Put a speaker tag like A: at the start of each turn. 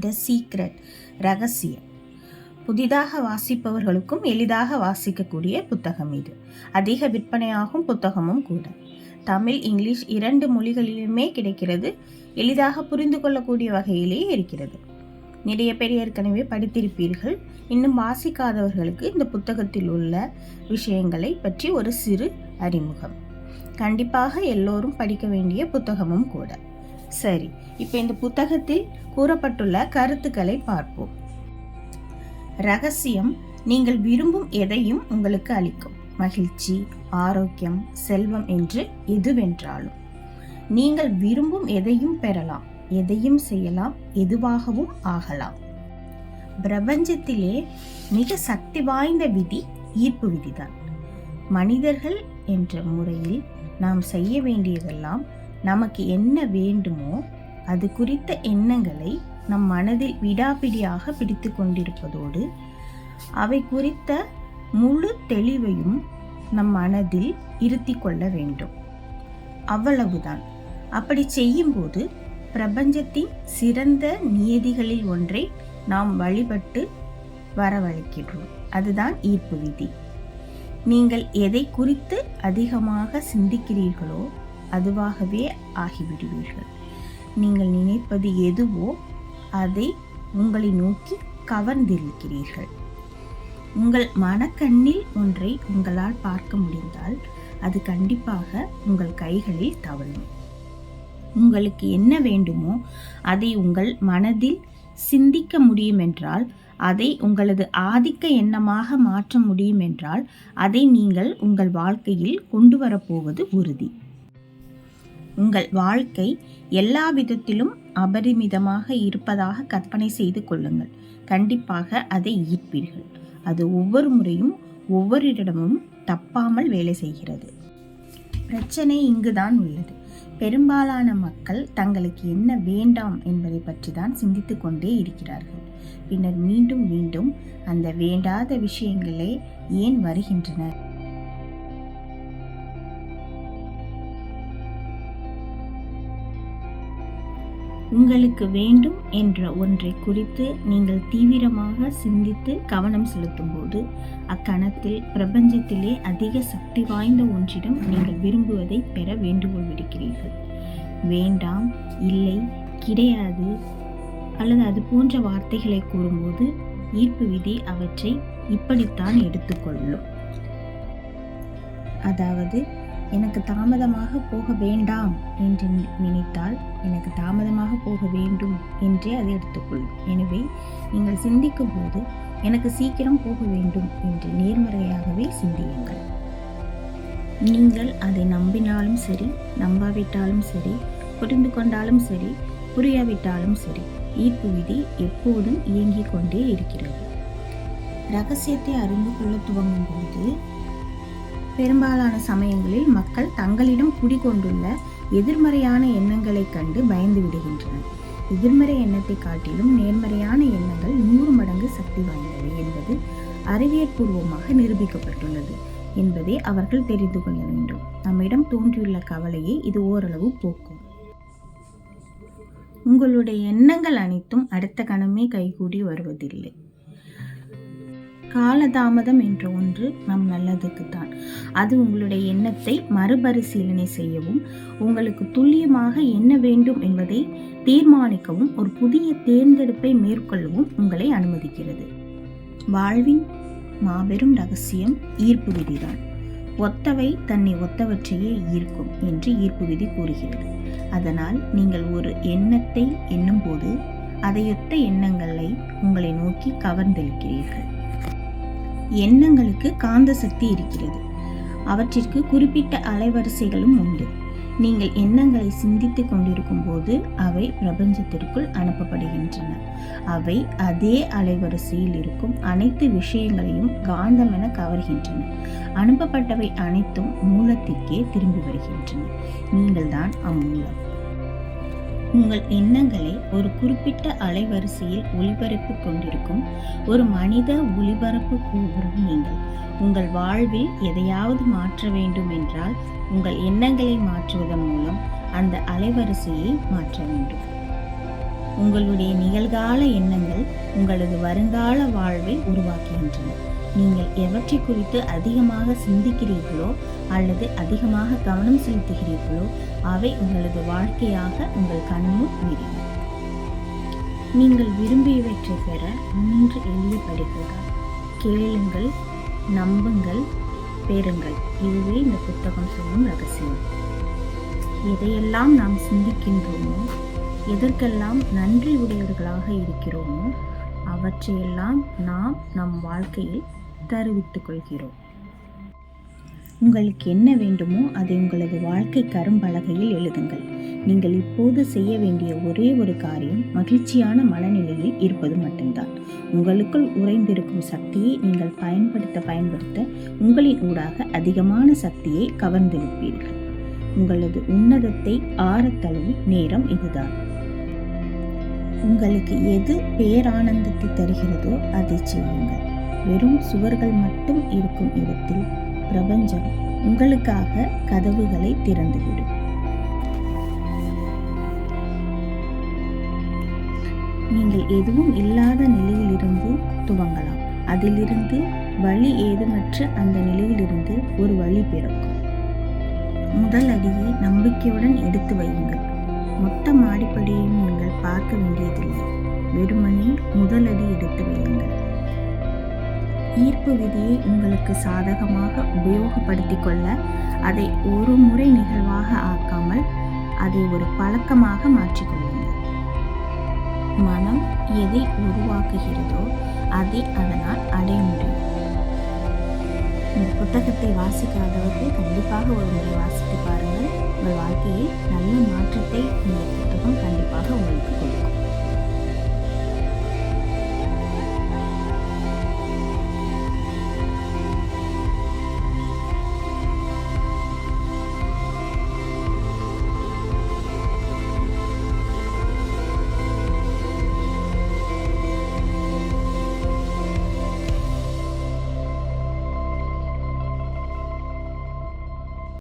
A: The secret ரகசியம். புதிதாக வாசிப்பவர்களுக்கும் எளிதாக வாசிக்கக்கூடிய புத்தகம் இது. அதிக விற்பனையாகும் புத்தகமும் கூட. தமிழ் இங்கிலீஷ் இரண்டு மொழிகளிலுமே கிடைக்கிறது. எளிதாக புரிந்து கொள்ளக்கூடிய வகையிலே இருக்கிறது. நிறைய பேர் ஏற்கனவே படித்திருப்பீர்கள். இன்னும் வாசிக்காதவர்களுக்கு இந்த புத்தகத்தில் உள்ள விஷயங்களை பற்றி ஒரு சிறு அறிமுகம். கண்டிப்பாக எல்லோரும் படிக்க வேண்டிய புத்தகமும் கூட. சரி இப்போ இந்த புத்தகத்தில் கூறப்பட்டுள்ள கருத்துக்களை பார்ப்போம். ரகசியம் நீங்கள் விரும்பும் எதையும் உங்களுக்கு அளிக்கும். மகிழ்ச்சி ஆரோக்கியம் செல்வம் என்று எதுவென்றாலும். நீங்கள் விரும்பும் எதையும் பெறலாம் எதையும் செய்யலாம் எதுவாகவும் ஆகலாம். பிரபஞ்சத்திலே மிக சக்தி வாய்ந்த விதி ஈர்ப்பு விதிதான். மனிதர்கள் என்ற முறையில் நாம் செய்ய வேண்டியதெல்லாம் நமக்கு என்ன வேண்டுமோ அது குறித்த எண்ணங்களை நம் மனதில் விடாபிடியாக பிடித்து கொண்டிருப்பதோடு அவை குறித்த முழு தெளிவையும் நம் மனதில் இருத்தி கொள்ள வேண்டும். அவ்வளவுதான். அப்படி செய்யும்போது பிரபஞ்சத்தின் சிறந்த நியதிகளில் ஒன்றை நாம் வழிபட்டு வரவழைக்கின்றோம். அதுதான் ஈர்ப்பு விதி. நீங்கள் எதை குறித்து அதிகமாக சிந்திக்கிறீர்களோ அதுவாகவே ஆகிவிடுவீர்கள். நீங்கள் நினைப்பது எதுவோ அதை உங்களை நோக்கி கவர்ந்திருக்கிறீர்கள். உங்கள் மனக்கண்ணில் ஒன்றை உங்களால் பார்க்க முடிந்தால் அது கண்டிப்பாக உங்கள் கைகளில் தவழும். உங்களுக்கு என்ன வேண்டுமோ அதை உங்கள் மனதில் சிந்திக்க முடியும் என்றால் அதை உங்களது ஆதிக்க எண்ணமாக மாற்ற முடியும் என்றால் அதை நீங்கள் உங்கள் வாழ்க்கையில் கொண்டு வரப்போவது உறுதி. உங்கள் வாழ்க்கை எல்லா விதத்திலும் அபரிமிதமாக இருப்பதாக கற்பனை செய்து கொள்ளுங்கள். கண்டிப்பாக அதை ஈர்ப்பீர்கள். அது ஒவ்வொரு முறையும் ஒவ்வொருடமும் தப்பாமல் வேலை செய்கிறது. பிரச்சனை இங்குதான் உள்ளது. பெரும்பாலான மக்கள் தங்களுக்கு என்ன வேண்டாம் என்பதை பற்றி தான் சிந்தித்து கொண்டே இருக்கிறார்கள். பின்னர் மீண்டும் மீண்டும் அந்த வேண்டாத விஷயங்களே ஏன் வருகின்றன? உங்களுக்கு வேண்டும் என்ற ஒன்றை குறித்து நீங்கள் தீவிரமாக சிந்தித்து கவனம் செலுத்தும்போது அக்கணத்தில் பிரபஞ்சத்திலே அதிக சக்தி வாய்ந்த ஒன்றிடம் நீங்கள் விரும்புவதை பெற வேண்டுகோள் விடுக்கிறீர்கள் வேண்டாம் இல்லை கிடையாது அல்லது அது போன்ற வார்த்தைகளை கூறும்போது ஈர்ப்பு விதி அவற்றை இப்படித்தான் எடுத்துக்கொள்ளும். அதாவது எனக்கு தாமதமாக போக வேண்டாம் என்று நினைத்தால் எனக்கு தாமதமாக போக வேண்டும் என்றே அதை எடுத்துக்கொள்ளும் எனவே நீங்கள் சிந்திக்கும் போது எனக்கு சீக்கிரம் போக வேண்டும் என்று நேர்மறையாகவே சிந்தியுங்கள். நீங்கள் அதை நம்பினாலும் சரி நம்பாவிட்டாலும் சரி புரிந்து கொண்டாலும் சரி புரியாவிட்டாலும் சரி ஈர்ப்பு விதி எப்போதும் இயங்கிக் கொண்டே இருக்கிறது. ரகசியத்தை அறிந்து கொள்ள துவங்கும் பொழுது பெரும்பாலான சமயங்களில் மக்கள் தங்களிடம் குடிகொண்டுள்ள எதிர்மறையான எண்ணங்களை கண்டு பயந்து விடுகின்றனர். எதிர்மறை எண்ணத்தை காட்டிலும் நேர்மறையான எண்ணங்கள் நூறு மடங்கு சக்தி வாய்ந்தவை என்பது அறிவியற்பூர்வமாக நிரூபிக்கப்பட்டுள்ளது என்பதை அவர்கள் தெரிந்து கொள்ள வேண்டும். நம்மிடம் தோன்றியுள்ள கவலையை இது ஓரளவு போக்கும். உங்களுடைய எண்ணங்கள் அனைத்தும் அடுத்த கணமே கைகூடி வருவதில்லை. காலதாமதம் என்ற ஒன்று நம் நல்லதுக்கு தான் அது உங்களுடைய எண்ணத்தை மறுபரிசீலனை செய்யவும் உங்களுக்கு துல்லியமாக என்ன வேண்டும் என்பதை தீர்மானிக்கவும் ஒரு புதிய தேர்ந்தெடுப்பை மேற்கொள்ளவும் உங்களை அனுமதிக்கிறது. வாழ்வின் மாபெரும் ரகசியம் ஈர்ப்பு விதிதான். ஒத்தவை தன்னை ஒத்தவற்றையே ஈர்க்கும் என்று ஈர்ப்பு விதி கூறுகிறது. அதனால் நீங்கள் ஒரு எண்ணத்தை எண்ணும்போது அதையொத்த எண்ணங்களை உங்களை நோக்கி கவர்ந்தெழுக்கிறீர்கள் எண்ணங்களுக்கு காந்த சக்தி இருக்கிறது. அவற்றிற்கு குறிப்பிட்ட அலைவரிசைகளும் உண்டு. நீங்கள் எண்ணங்களை சிந்தித்துக் கொண்டிருக்கும் போது அவை பிரபஞ்சத்திற்குள் அனுப்பப்படுகின்றன. அவை அதே அலைவரிசையில் இருக்கும் அனைத்து விஷயங்களையும் காந்தம் என கவர்கின்றன. அனுப்பப்பட்டவை அனைத்தும் மூலத்திற்கே திரும்பி வருகின்றன. நீங்கள்தான் அம்மூலம். உங்கள் எண்ணங்களை ஒரு குறிப்பிட்ட அலைவரிசையில் ஒளிபரப்பு கொண்டிருக்கும் ஒரு மனித ஒளிபரப்பு கோபுரம் நீங்கள். உங்கள் வாழ்வில் எதையாவது மாற்ற வேண்டும் என்றால் உங்கள் எண்ணங்களை மாற்றுவதன் மூலம் அந்த அலைவரிசையை மாற்ற வேண்டும். உங்களுடைய நிகழ்கால எண்ணங்கள் உங்களது வருங்கால வாழ்வை உருவாக்குகின்றன. நீங்கள் எவற்றை குறித்து அதிகமாக சிந்திக்கிறீர்களோ அல்லது அதிகமாக கவனம் செலுத்துகிறீர்களோ அவை உங்களது வாழ்க்கையாக உங்கள் கண்முன் விரியும். நீங்கள் விரும்பியவற்றை பெற மூன்று எளிய படிப்புகள். கேளுங்கள் நம்புங்கள் பெறுங்கள். இதுவே இந்த புத்தகம் சொல்லும் ரகசியம். எதையெல்லாம் நாம் சிந்திக்கின்றோமோ எதற்கெல்லாம் நன்றி உடையவர்களாக இருக்கிறோமோ அவற்றையெல்லாம் நாம் நம் வாழ்க்கையில் தருவித்துக் கொள்கிறோம். உங்களுக்கு என்ன வேண்டுமோ அதை உங்களது வாழ்க்கை கரும்பலகையில் எழுதுங்கள். நீங்கள் இப்போது செய்ய வேண்டிய ஒரே ஒரு காரியம் மகிழ்ச்சியான மனநிலையில் இருப்பது மட்டும்தான். உங்களுக்குள் உறைந்திருக்கும் சக்தியை நீங்கள் பயன்படுத்த பயன்படுத்த உங்களின் ஊடாக அதிகமான சக்தியை கவர்ந்திருப்பீர்கள். உங்களது உன்னதத்தை ஆரத்தழுவும் நேரம் இதுதான். உங்களுக்கு எது பேரானந்தத்தை தருகிறதோ அதை செய்யுங்கள். வெறும் சுவர்கள் மட்டும் இருக்கும் இடத்தில் பிரபஞ்சம் உங்களுக்காக கதவுகளை திறந்துவிடும். நீங்கள் எதுவும் இல்லாத நிலையிலிருந்து துவங்கலாம். அதிலிருந்து வழி ஏதுமற்ற அந்த நிலையிலிருந்து ஒரு வழி பிறக்கும். முதல் அடியை நம்பிக்கையுடன் எடுத்து வையுங்கள். மொத்த மாடிப்படியையும் நீங்கள் பார்க்க வேண்டியதில்லை. வெறுமனே முதலடி எடுத்து வையுங்கள். ஈர்ப்பு விதியை உங்களுக்கு சாதகமாக உபயோகப்படுத்தி கொள்ள அதை ஒரு முறை நிகழ்வாக ஆக்காமல் அதை ஒரு பழக்கமாக மாற்றிக்கொள்ளுங்கள் மனம் எதை உருவாக்குகிறதோ அதை அதனால் அடைய முடியும். இந்த புத்தகத்தை வாசிக்காதவர்கள் கண்டிப்பாக ஒரு முறை வாசித்து பாருங்கள். உங்கள் வாழ்க்கையில் நல்ல மாற்றம்